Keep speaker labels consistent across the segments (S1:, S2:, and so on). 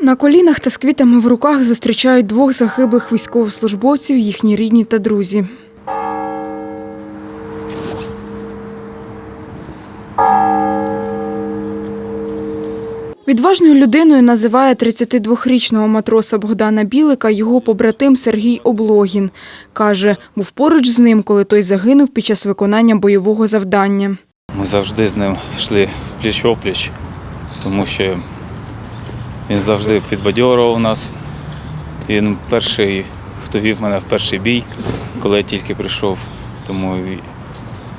S1: На колінах та з квітами в руках зустрічають двох загиблих військовослужбовців, їхні рідні та друзі. Відважною людиною називає 32-річного матроса Богдана Білика його побратим Сергій Облогін. Каже, був поруч з ним, коли той загинув під час виконання бойового завдання.
S2: Ми завжди з ним йшли пліч опліч, тому що він завжди підбадьорував нас. Він перший, хто вів мене в перший бій, коли я тільки прийшов. Тому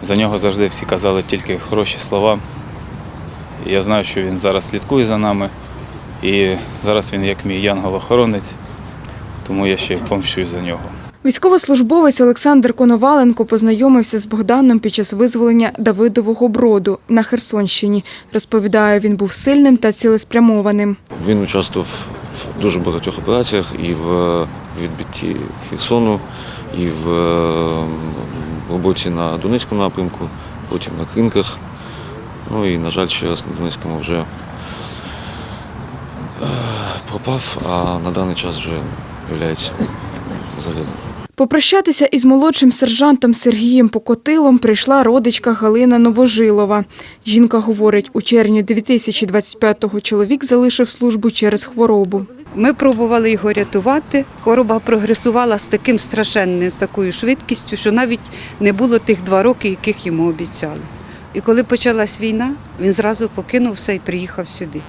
S2: за нього завжди всі казали тільки хороші слова. І я знаю, що він зараз слідкує за нами. І зараз він як мій янгол-охоронець, тому я ще помщусь за нього.
S1: Військовослужбовець Олександр Коноваленко познайомився з Богданом під час визволення Давидового броду на Херсонщині. Розповідає, він був сильним та цілеспрямованим.
S3: Він участвував в дуже багатьох операціях і в відбитті Херсону, і в роботі на Донецькому напрямку, потім на Кринках. Ну і, на жаль, ще раз на Донецькому вже е, пропав, а на даний час вже є загиблим.
S1: Попрощатися із молодшим сержантом Сергієм Покотилом прийшла родичка Галина Новожилова. Жінка говорить, у червні 2025-го чоловік залишив службу через хворобу.
S4: Ми пробували його рятувати. Хвороба прогресувала з таким страшенним, з такою швидкістю, що навіть не було тих два роки, яких йому обіцяли. І коли почалась війна, він зразу покинув все і приїхав сюди.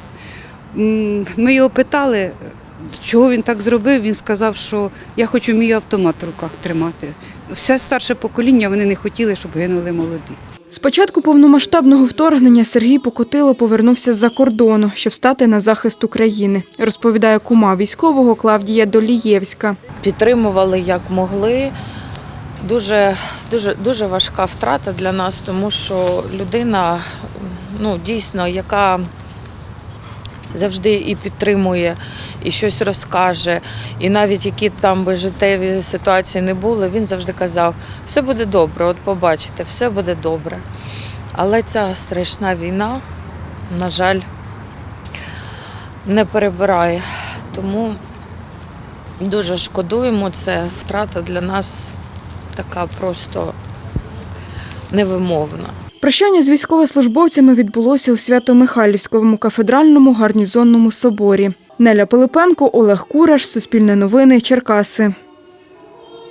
S4: Ми його питали, чого він так зробив. Він сказав, що я хочу мій автомат в руках тримати. Все старше покоління вони не хотіли, щоб гинули молоді.
S1: З початку повномасштабного вторгнення Сергій Покотило повернувся з-за кордону, щоб стати на захист України, розповідає кума військового Клавдія Долієвська.
S5: підтримували як могли. Дуже, дуже, дуже важка втрата для нас, тому що людина, ну дійсно, яка завжди і підтримує, і щось розкаже. І навіть які там би життєві ситуації не були, він завжди казав, все буде добре, от побачите, все буде добре. Але ця страшна війна, на жаль, не перебирає. Тому Дуже шкодуємо, це втрата для нас така просто невимовна.
S1: Прощання з військовослужбовцями відбулося у Свято-Михайлівському кафедральному гарнізонному соборі. Неля Пилипенко, Олег Кураш, Суспільне новини, Черкаси.